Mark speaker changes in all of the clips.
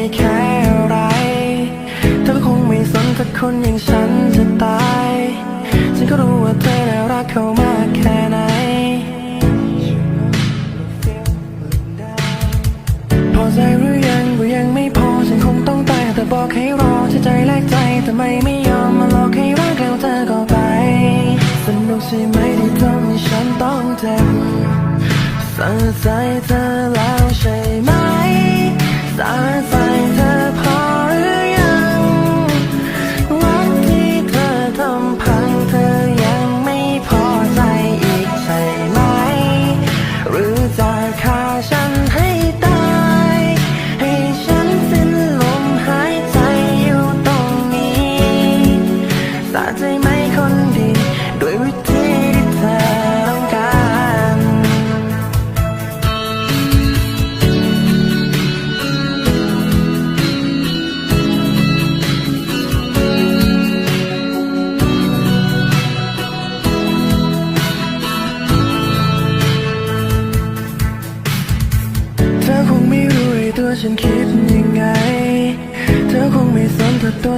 Speaker 1: ไม่แค่อะไร เธอคงไม่สนถ้าคนอย่างฉันจะตาย ฉันก็รู้ว่าเธอน่ารักเขามากแค่ไหน พอใจหรือยังกูยังไม่พอ ฉันคงต้องตายแต่บอกให้รอใจแลกใจแต่ไม่ไม่ยอมมาหลอกให้รักแล้วเธอก็ไป สนุกใช่ไหมที่ทำให้ฉันต้องเจ็บ สั่งใจเธอแล้วใช่ไหม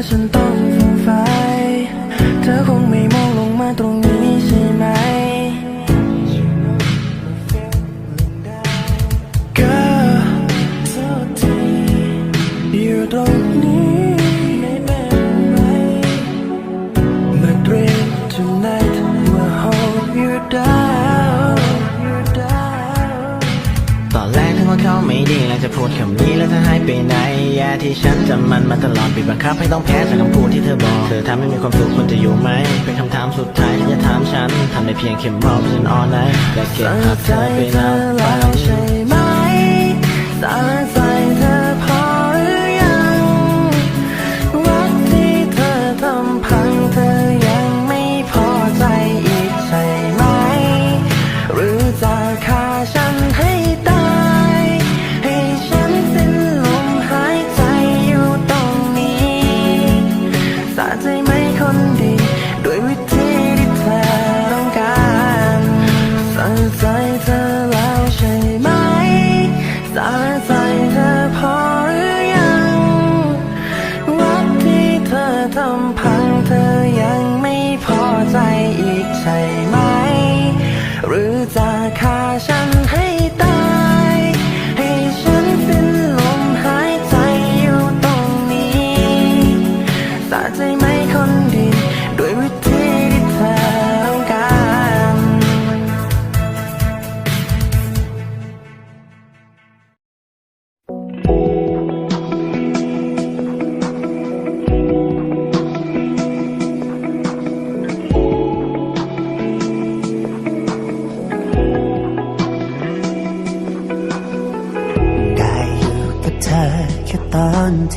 Speaker 1: ฉันต้องฟูงไฟายเธอคงไม่มองลงมาตรงนี้ใช่ไหมก็โทษทีอยู่ตรง
Speaker 2: ที่ฉันจำมันมาตลอดบีบบังคับให้ต้องแพ้จากคำพูดที่เธอบอก เธอทำให้มีความสุขคุณจะอยู่ไหม เป็นคำถามสุดท้ายที่จะถามฉันทำได้เพียงเข็มรอเพื่อนออนไลน์และเก็บภาพเธอไปแล้ว
Speaker 1: ใช่ไห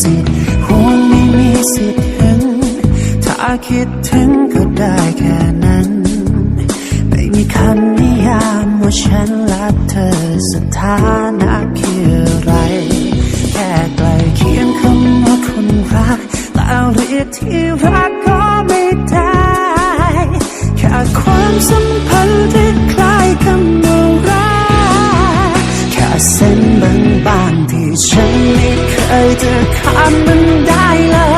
Speaker 3: สิทธิ์ห่วงไม่มีสิทธิ์ถึง ถ้าคิดถึงก็ได้แค่นั้น ไม่มีคำนิยามว่าฉันรักเธอสถานะคืออะไร แค่ใกลเคียงคำว่าคนรัก แต่เรียกที่รักก็ไม่ได้ แค่ความสัมพันธ์ที่คล้ายคำว่ารักแค่เส้นบางๆที่ จะข้ามมันได้เลย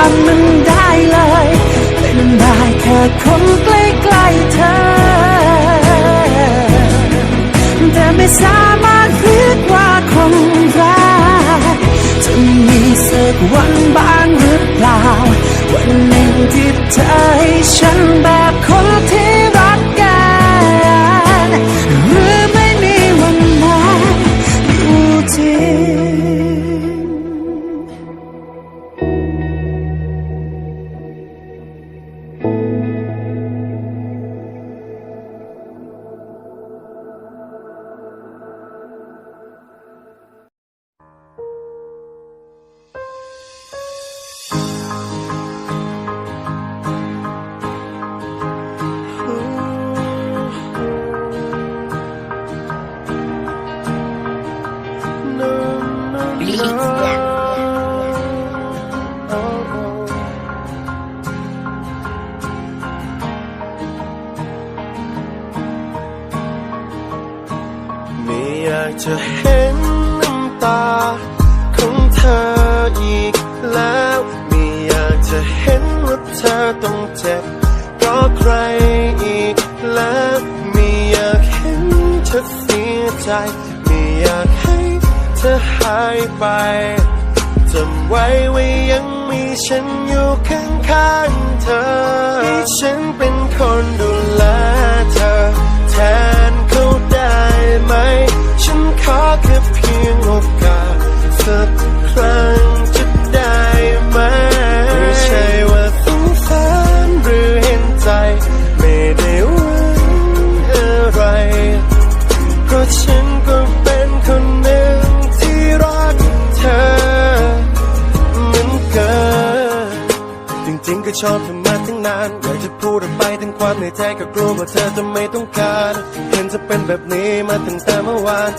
Speaker 3: ามมันได้เลย เป็นได้แค่คนใกล้ๆเธอ แต่ไม่สามารถเรียกว่าคนรักจะมีสักวันบ้างหรือเปล่า วันหนึ่งที่เธอให้ฉันแบบคนที่
Speaker 4: ไม่อยากจะเห็นน้ำตาของเธออีกแล้วไม่อยากจะเห็นว่าเธอต้องเจ็บเพราะใครอีกแล้วไม่อยากเห็นเธอเสียใจไม่อยากให้ เธอหายไปจำไว้ว่ายังมีฉันอยู่ข้างๆเธอให้ฉันเป็นคนดูแลเธอ แทนเขาได้ไหม ฉันขอแค่เพียงโอกาสสักครั้งจะได้ไหม ไม่ใช่ว่าสงสารหรือเห็นใจ ไม่ได้หวังอะไร เพราะฉัน ชอบเธอมาตั้งนานอยากจะพูดออกไปถึงความในใจก็กลัวว่าเธอจะไม่ต้องการ เห็นจะเป็นแบบนี้มาตั้งแต่เมื่อวาน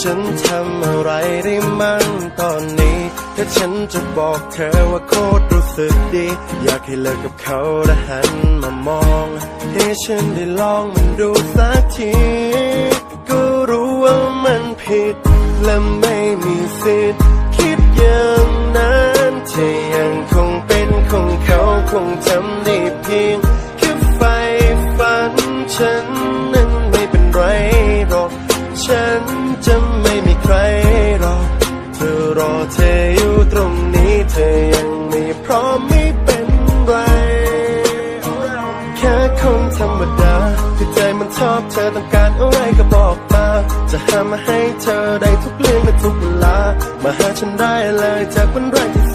Speaker 4: ฉันทำอะไรได้มั่งตอนนี้ถ้าฉันจะบอกเธอว่าโคตรรู้สึกดี อยากให้เลิกกับเขาและหันมามองให้ฉันได้ลองมันดูสักทีก็รู้ว่ามันผิดและไม่มีสิทธิ์ คงทำได้เพียงแค่ไฟฝันฉันนั้นไม่เป็นไรหรอก ฉันจะไม่มีใครหรอกเธอรอเธออยู่ตรงนี้เธอยังไม่พร้อมไม่เป็นไร แค่คนธรรมดาที่ใจมันชอบเธอต้องการอะไรก็บอกมาจะหามาให้เธอได้ทุกเรื่องและทุกเวลา มาหาฉันได้เลยจากวันแรกที่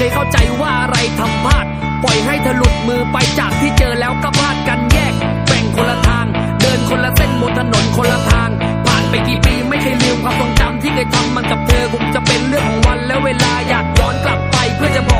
Speaker 4: เคยเข้าใจ
Speaker 5: ว่าอะไรทำพลาด ปล่อยให้ทะลุดมือไปจากที่เจอแล้วก็พลาดกันแยกแบ่งคนละทาง เดินคนละเส้นบนถนนคนละทาง ผ่านไปกี่ปีไม่เคยลืมความทรงจำที่เคยทำมันกับเธอคงจะเป็นเรื่องของวันและเวลาอยากย้อนกลับไปเพื่อจะบ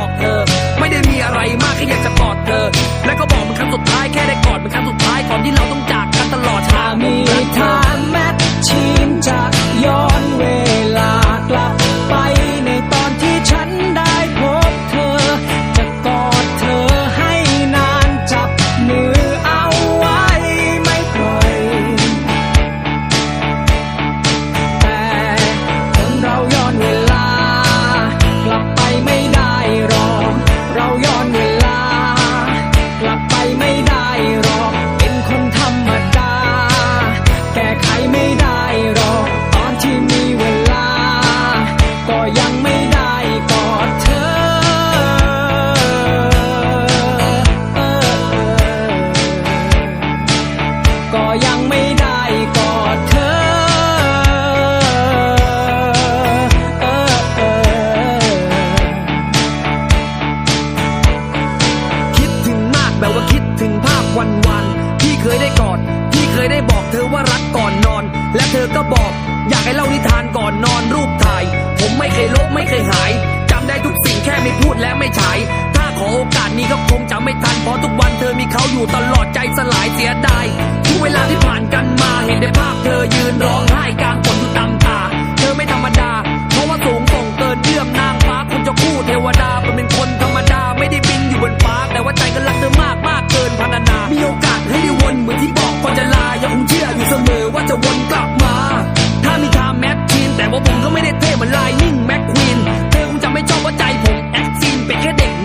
Speaker 5: อก ม่
Speaker 6: ใช้
Speaker 5: ถ้าขอโอกาสนี้ก็คงจะไม่ทันเพราะทุกวันเธอมีเขาอยู่ตลอดใจสลายเสียดายทุกเวลาที่ผ่านกันมาเห็นได้ภาพเธอยืนร้อง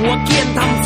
Speaker 5: 我见他们。